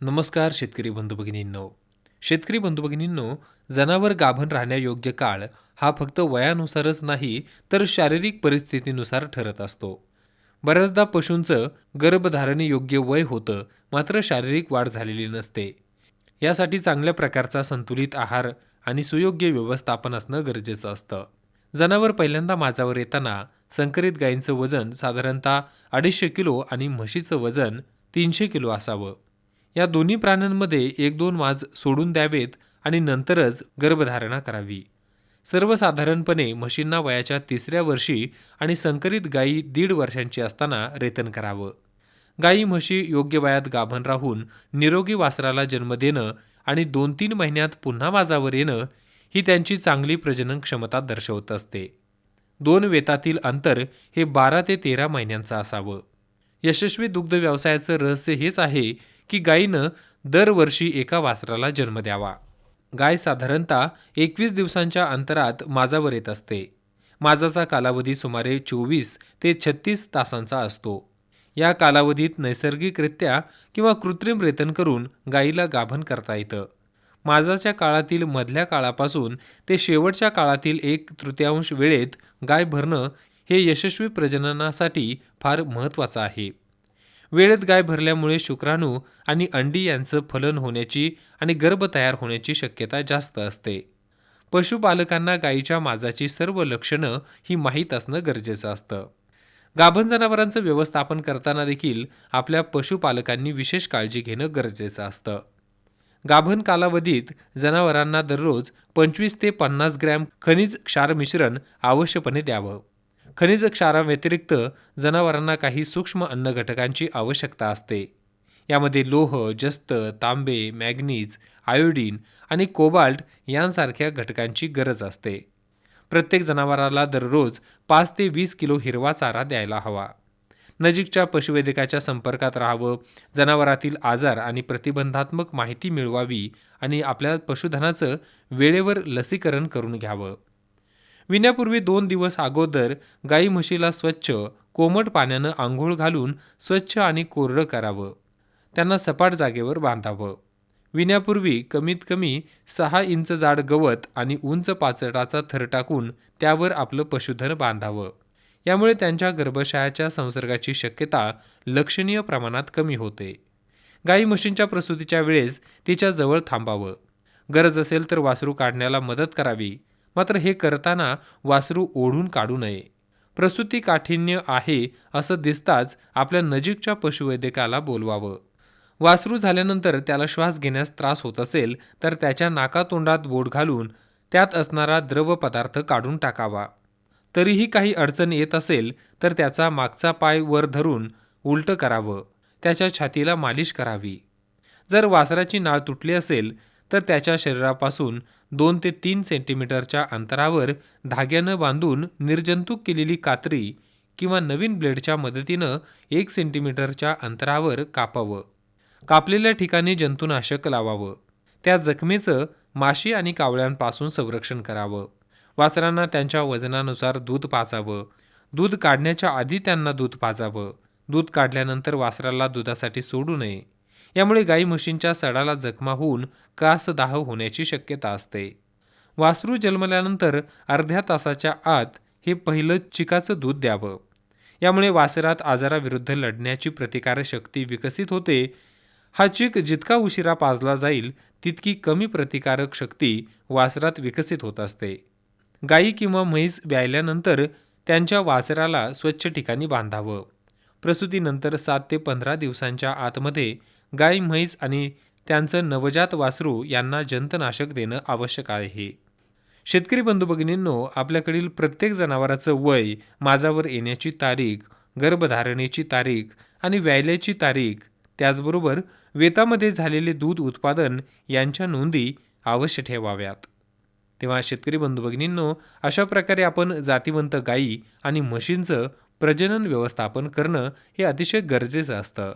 नमस्कार शेतकरी बंधू भगिनींनो. शेतकरी बंधू भगिनींनो जनावर गाभण राहण्यायोग्य काळ हा फक्त वयानुसारच नाही तर शारीरिक परिस्थितीनुसार ठरत असतो. बऱ्याचदा पशूंचं गर्भधारणेयोग्य वय होतं मात्र शारीरिक वाढ झालेली नसते. यासाठी चांगल्या प्रकारचा संतुलित आहार आणि सुयोग्य व्यवस्थापन असणं गरजेचं असतं. जनावर पहिल्यांदा माझावर येताना संकरित गायींचं वजन साधारणतः अडीचशे किलो आणि म्हशीचं वजन तीनशे किलो असावं. या दोन्ही प्राण्यांमध्ये एक दोन वाज सोडून द्यावेत आणि नंतरच गर्भधारणा करावी. सर्वसाधारणपणे म्हशींना वयाच्या तिसऱ्या वर्षी आणि संकरित गायी दीड वर्षांची असताना रेतन करावं. गायी म्हशी योग्य वयात गाभण राहून निरोगी वासराला जन्म देणं आणि दोन तीन महिन्यात पुन्हा वाजावर येणं ही त्यांची चांगली प्रजनन क्षमता दर्शवत असते. दोन वेतातील अंतर हे बारा ते तेरा महिन्यांचं असावं. यशस्वी दुग्ध व्यवसायाचं रहस्य हेच आहे की गायीनं दरवर्षी एका वासराला जन्म द्यावा. गाय साधारणतः एकवीस दिवसांच्या अंतरात माझावर येत असते. माझाचा कालावधी सुमारे चोवीस ते छत्तीस तासांचा असतो. या कालावधीत नैसर्गिकरित्या किंवा कृत्रिम रेतन करून गायीला गाभण करता येतं. माझाच्या काळातील मधल्या काळापासून ते शेवटच्या काळातील एक तृतीयांश वेळेत गाय भरणं हे यशस्वी प्रजननासाठी फार महत्त्वाचं आहे. वेळेत गाय भरल्यामुळे शुक्राणू आणि अंडी यांचं फलन होण्याची आणि गर्भ तयार होण्याची शक्यता जास्त असते. पशुपालकांना गायीच्या माजाची सर्व लक्षणं ही माहीत असणं गरजेचं असतं. गाभण जनावरांचं व्यवस्थापन करताना देखील आपल्या पशुपालकांनी विशेष काळजी घेणं गरजेचं असतं. गाभण कालावधीत जनावरांना दररोज पंचवीस ते पन्नास ग्रॅम खनिज क्षार मिश्रण आवश्यकपणे द्यावं. खनिज क्षाराव्यतिरिक्त जनावरांना काही सूक्ष्म अन्न घटकांची आवश्यकता असते. यामध्ये लोह जस्त तांबे मॅग्नीज आयोडीन आणि कोबाल्ट यांसारख्या घटकांची गरज असते. प्रत्येक जनावराला दररोज पाच ते वीस किलो हिरवा चारा द्यायला हवा. नजीकच्या पशुवैद्यकाच्या संपर्कात राहावं जनावरातील आजार आणि प्रतिबंधात्मक माहिती मिळवावी आणि आपल्या पशुधनाचं वेळेवर लसीकरण करून घ्यावं. विण्यापूर्वी दोन दिवस अगोदर गाई म्हशीला स्वच्छ कोमट पाण्यानं आंघोळ घालून स्वच्छ आणि कोरडं करावं. त्यांना सपाट जागेवर बांधावं. विण्यापूर्वी कमीत कमी सहा इंच जाड गवत आणि उंच पाचटाचा थर टाकून त्यावर आपलं पशुधन बांधावं. यामुळे त्यांच्या गर्भाशयाच्या संसर्गाची शक्यता लक्षणीय प्रमाणात कमी होते. गाई म्हशींच्या प्रसूतीच्या वेळेस तिच्या जवळ थांबावं. गरज असेल तर वासरू काढण्याला मदत करावी. मात्र हे करताना वासरू ओढून काढू नये. प्रसूती काठिण्य आहे असं दिसताच आपल्या नजीकच्या पशुवैद्यकाला बोलवावं. वासरू झाल्यानंतर त्याला श्वास घेण्यास त्रास होत असेल तर त्याच्या नाकातोंडात बोट घालून त्यात असणारा द्रव पदार्थ काढून टाकावा. तरीही काही अडचण येत असेल तर त्याचा मागचा पाय वर धरून उलटं करावं. त्याच्या छातीला मालिश करावी. जर वासराची नाळ तुटली असेल तर त्याच्या शरीरापासून दोन ते तीन सेंटीमीटरच्या अंतरावर धाग्यानं बांधून निर्जंतुक केलेली कात्री किंवा नवीन ब्लेडच्या मदतीनं एक सेंटीमीटरच्या अंतरावर कापावं. कापलेल्या ठिकाणी जंतुनाशक लावावं. त्या जखमेचं माशी आणि कावळ्यांपासून संरक्षण करावं. वासरांना त्यांच्या वजनानुसार दूध पाजावं. दूध काढण्याच्या आधी त्यांना दूध पाजावं. दूध काढल्यानंतर वासराला दुधासाठी सोडू नये. यामुळे गाई म्हशींच्या सडाला जखमा होऊन कासदाह होण्याची शक्यता असते. वासरू जन्मल्यानंतर अर्ध्या तासाच्या आत हे पहिलं चिकाचं दूध द्यावं. यामुळे वासरात आजाराविरुद्ध लढण्याची प्रतिकारशक्ती विकसित होते. हा चिक जितका उशिरा पाजला जाईल तितकी कमी प्रतिकारक शक्ती वासरात विकसित होत असते. गायी किंवा म्हैस व्यायल्यानंतर त्यांच्या वासराला स्वच्छ ठिकाणी बांधावं. प्रसूतीनंतर सात ते पंधरा दिवसांच्या आतमध्ये गाय म्हैस आणि त्यांचं नवजात वासरू यांना जंतनाशक देणं आवश्यक आहे. शेतकरी बंधू भगिनींनो आपल्याकडील प्रत्येक जनावराचं वय माझावर येण्याची तारीख गर्भधारणेची तारीख आणि व्यायल्याची तारीख त्याचबरोबर वेतामध्ये झालेले दूध उत्पादन यांच्या नोंदी अवश्य ठेवाव्यात. तेव्हा शेतकरी बंधू भगिनींनो अशा प्रकारे आपण जातीवंत गायी आणि म्हशींचं प्रजनन व्यवस्थापन करणं हे अतिशय गरजेचं असतं.